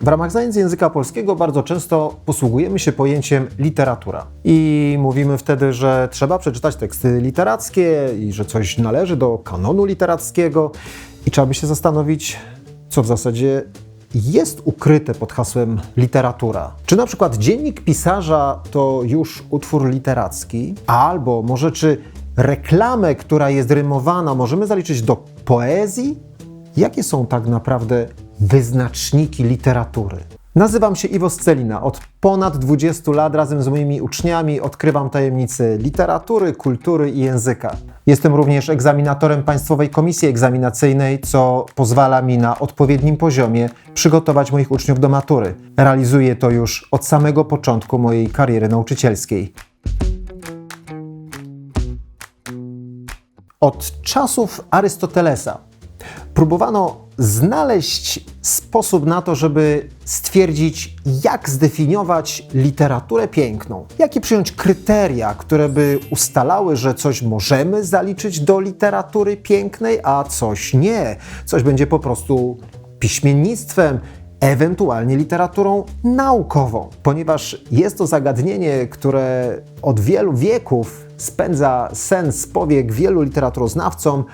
W ramach zajęć języka polskiego bardzo często posługujemy się pojęciem literatura. I mówimy wtedy, że trzeba przeczytać teksty literackie i że coś należy do kanonu literackiego. I trzeba by się zastanowić, co w zasadzie jest ukryte pod hasłem literatura. Czy na przykład dziennik pisarza to już utwór literacki, albo może czy reklamę, która jest rymowana, możemy zaliczyć do poezji? Jakie są tak naprawdę wyznaczniki literatury? Nazywam się Iwo Scelina. Od ponad 20 lat razem z moimi uczniami odkrywam tajemnice literatury, kultury i języka. Jestem również egzaminatorem Państwowej Komisji Egzaminacyjnej, co pozwala mi na odpowiednim poziomie przygotować moich uczniów do matury. Realizuję to już od samego początku mojej kariery nauczycielskiej. Od czasów Arystotelesa próbowano znaleźć sposób na to, żeby stwierdzić, jak zdefiniować literaturę piękną. Jakie przyjąć kryteria, które by ustalały, że coś możemy zaliczyć do literatury pięknej, a coś nie. Coś będzie po prostu piśmiennictwem, ewentualnie literaturą naukową, ponieważ jest to zagadnienie, które od wielu wieków spędza sens powiek wielu literaturoznawcom,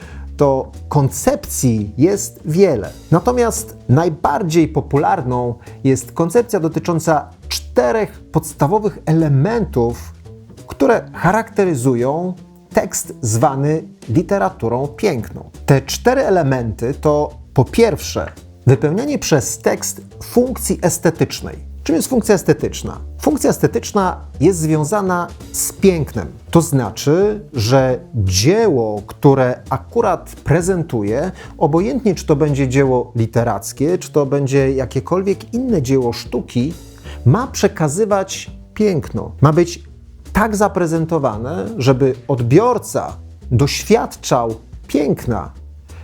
to koncepcji jest wiele. Natomiast najbardziej popularną jest koncepcja dotycząca czterech podstawowych elementów, które charakteryzują tekst zwany literaturą piękną. Te cztery elementy to po pierwsze wypełnianie przez tekst funkcji estetycznej. Czym jest funkcja estetyczna? Funkcja estetyczna jest związana z pięknem. To znaczy, że dzieło, które akurat prezentuje, obojętnie czy to będzie dzieło literackie, czy to będzie jakiekolwiek inne dzieło sztuki, ma przekazywać piękno. Ma być tak zaprezentowane, żeby odbiorca doświadczał piękna,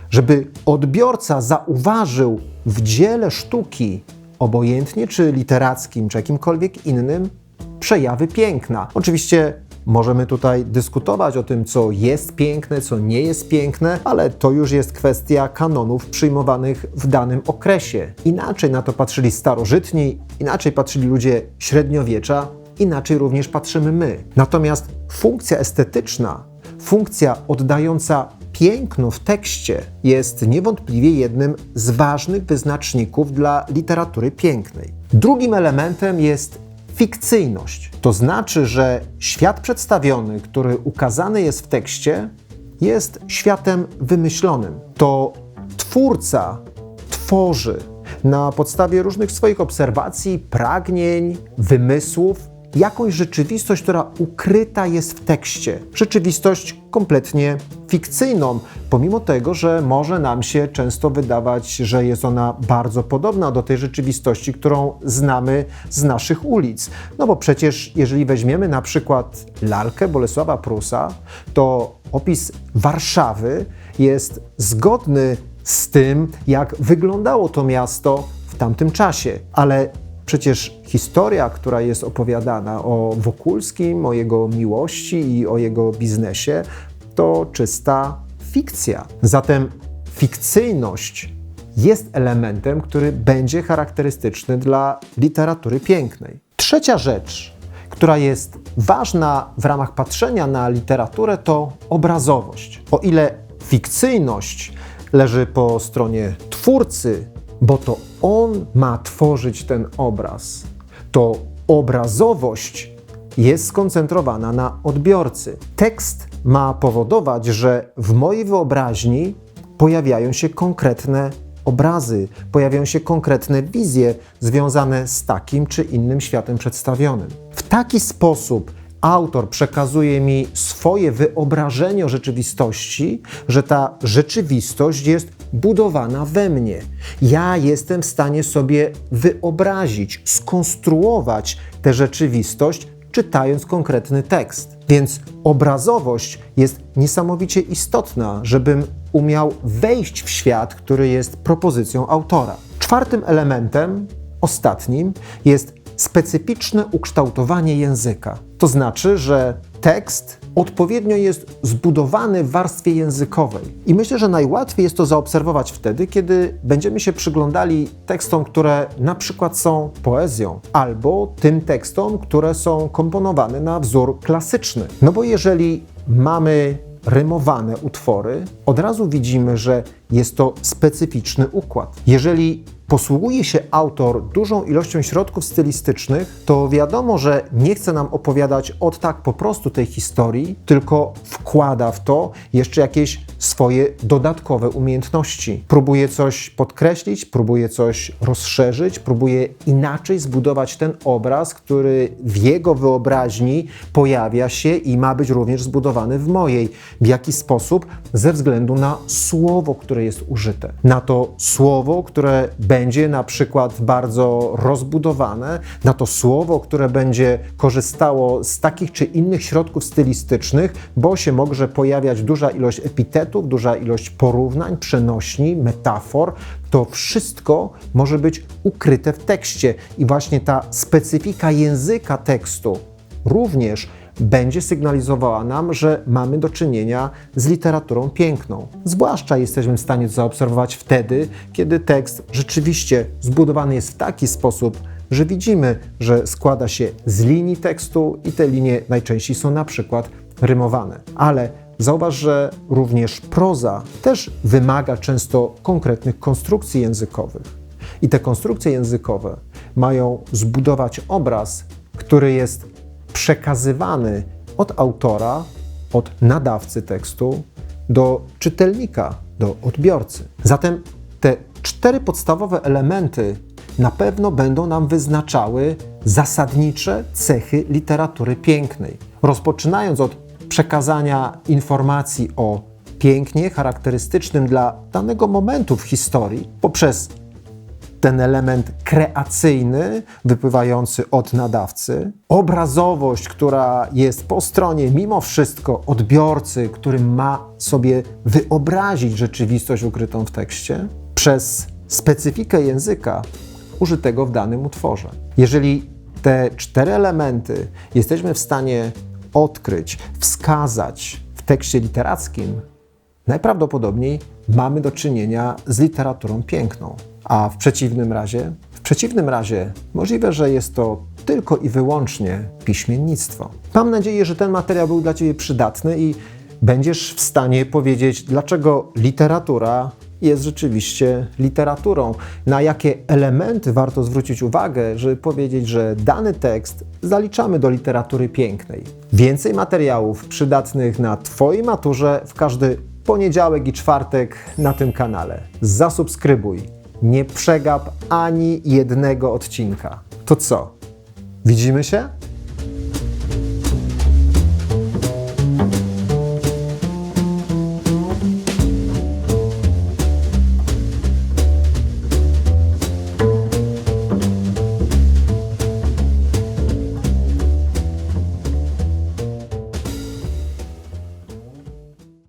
żeby odbiorca zauważył w dziele sztuki obojętnie czy literackim, czy jakimkolwiek innym, przejawy piękna. Oczywiście możemy tutaj dyskutować o tym, co jest piękne, co nie jest piękne, ale to już jest kwestia kanonów przyjmowanych w danym okresie. Inaczej na to patrzyli starożytni, inaczej patrzyli ludzie średniowiecza, inaczej również patrzymy my. Natomiast funkcja estetyczna, funkcja oddająca piękno w tekście jest niewątpliwie jednym z ważnych wyznaczników dla literatury pięknej. Drugim elementem jest fikcyjność. To znaczy, że świat przedstawiony, który ukazany jest w tekście, jest światem wymyślonym. To twórca tworzy na podstawie różnych swoich obserwacji, pragnień, wymysłów jakąś rzeczywistość, która ukryta jest w tekście. Rzeczywistość kompletnie fikcyjną, pomimo tego, że może nam się często wydawać, że jest ona bardzo podobna do tej rzeczywistości, którą znamy z naszych ulic. No bo przecież, jeżeli weźmiemy na przykład lalkę Bolesława Prusa, to opis Warszawy jest zgodny z tym, jak wyglądało to miasto w tamtym czasie, ale Przecież historia, która jest opowiadana o Wokulskim, o jego miłości i o jego biznesie, to czysta fikcja. Zatem fikcyjność jest elementem, który będzie charakterystyczny dla literatury pięknej. Trzecia rzecz, która jest ważna w ramach patrzenia na literaturę, to obrazowość. O ile fikcyjność leży po stronie twórcy, bo to on ma tworzyć ten obraz, to obrazowość jest skoncentrowana na odbiorcy. Tekst ma powodować, że w mojej wyobraźni pojawiają się konkretne obrazy, pojawiają się konkretne wizje związane z takim czy innym światem przedstawionym. W taki sposób autor przekazuje mi swoje wyobrażenie o rzeczywistości, że ta rzeczywistość jest budowana we mnie. Ja jestem w stanie sobie wyobrazić, skonstruować tę rzeczywistość, czytając konkretny tekst. Więc obrazowość jest niesamowicie istotna, żebym umiał wejść w świat, który jest propozycją autora. Czwartym elementem, ostatnim, jest specyficzne ukształtowanie języka. To znaczy, że tekst odpowiednio jest zbudowany w warstwie językowej. I myślę, że najłatwiej jest to zaobserwować wtedy, kiedy będziemy się przyglądali tekstom, które na przykład są poezją, albo tym tekstom, które są komponowane na wzór klasyczny. No bo jeżeli mamy rymowane utwory, od razu widzimy, że jest to specyficzny układ. Jeżeli posługuje się autor dużą ilością środków stylistycznych, to wiadomo, że nie chce nam opowiadać od tak po prostu tej historii, tylko wkłada w to jeszcze jakieś swoje dodatkowe umiejętności. Próbuje coś podkreślić, próbuje coś rozszerzyć, próbuje inaczej zbudować ten obraz, który w jego wyobraźni pojawia się i ma być również zbudowany w mojej. W jaki sposób? Ze względu na słowo, które jest użyte. Na to słowo, które będzie na przykład bardzo rozbudowane, na to słowo, które będzie korzystało z takich czy innych środków stylistycznych, bo się może pojawiać duża ilość epitetów, duża ilość porównań, przenośni, metafor. To wszystko może być ukryte w tekście i właśnie ta specyfika języka tekstu również będzie sygnalizowała nam, że mamy do czynienia z literaturą piękną. Zwłaszcza jesteśmy w stanie to zaobserwować wtedy, kiedy tekst rzeczywiście zbudowany jest w taki sposób, że widzimy, że składa się z linii tekstu i te linie najczęściej są na przykład rymowane. Ale zauważ, że również proza też wymaga często konkretnych konstrukcji językowych. I te konstrukcje językowe mają zbudować obraz, który jest przekazywany od autora, od nadawcy tekstu do czytelnika, do odbiorcy. Zatem te cztery podstawowe elementy na pewno będą nam wyznaczały zasadnicze cechy literatury pięknej. Rozpoczynając od przekazania informacji o pięknie charakterystycznym dla danego momentu w historii, poprzez ten element kreacyjny wypływający od nadawcy, obrazowość, która jest po stronie mimo wszystko odbiorcy, który ma sobie wyobrazić rzeczywistość ukrytą w tekście, przez specyfikę języka użytego w danym utworze. Jeżeli te cztery elementy jesteśmy w stanie odkryć, wskazać w tekście literackim, najprawdopodobniej mamy do czynienia z literaturą piękną. A w przeciwnym razie, w przeciwnym razie możliwe, że jest to tylko i wyłącznie piśmiennictwo. Mam nadzieję, że ten materiał był dla Ciebie przydatny i będziesz w stanie powiedzieć, dlaczego literatura jest rzeczywiście literaturą, na jakie elementy warto zwrócić uwagę, żeby powiedzieć, że dany tekst zaliczamy do literatury pięknej. Więcej materiałów przydatnych na Twojej maturze w każdy poniedziałek i czwartek na tym kanale. Zasubskrybuj, nie przegap ani jednego odcinka. To co? Widzimy się?